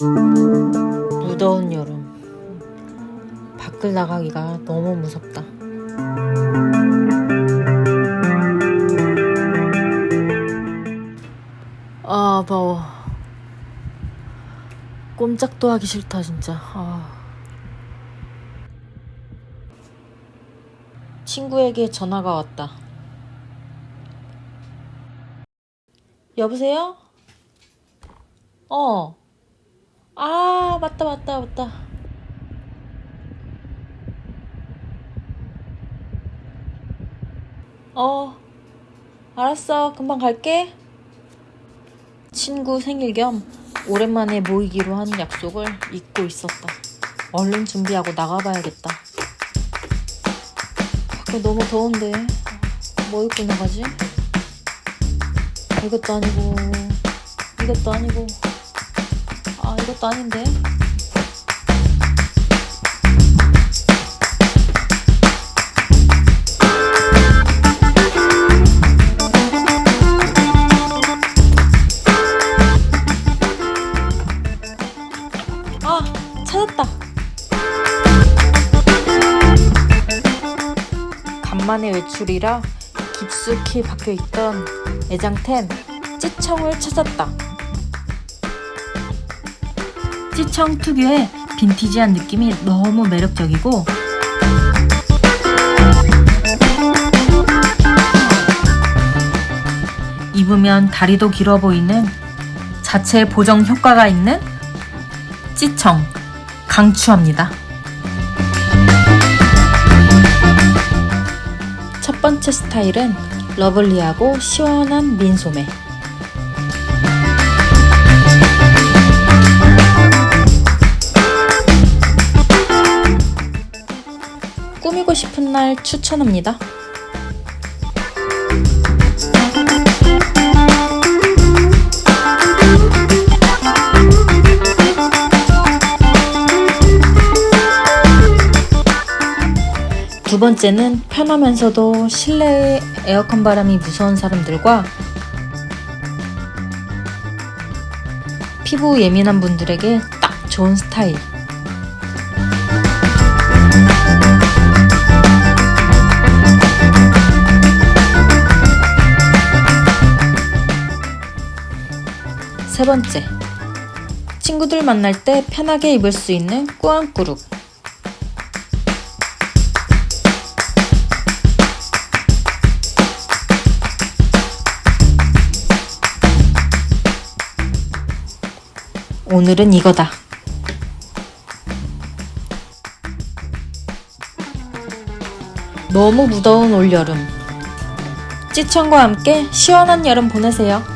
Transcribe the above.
무더운 여름. 밖을 나가기가 너무 무섭다. 아, 더워. 꼼짝도 하기 싫다, 진짜. 아. 친구에게 전화가 왔다. 여보세요? 어. 아, 맞다, 맞다, 맞다. 어, 알았어. 금방 갈게. 친구 생일 겸 오랜만에 모이기로 한 약속을 잊고 있었다. 얼른 준비하고 나가봐야겠다. 밖에 너무 더운데. 뭐 입고 나가지? 이것도 아니고, 이것도 아니고. 아, 이것도 아닌데. 아, 찾았다. 간만에 외출이라 깊숙이 박혀 있던 애장템 찌청을 찾았다. 찌청 특유의 빈티지한 느낌이 너무 매력적이고 입으면 다리도 길어 보이는 자체 보정 효과가 있는 찌청 강추합니다. 첫 번째 스타일은 러블리하고 시원한 민소매. 꾸미고 싶은 날 추천합니다. 두 번째는 편하면서도 실내의 에어컨 바람이 무서운 사람들과 피부 예민한 분들에게 딱 좋은 스타일. 세 번째. 친구들 만날 때 편하게 입을 수 있는 꾸안꾸룩. 오늘은 이거다. 너무 무더운 올여름. 찌청과 함께 시원한 여름 보내세요.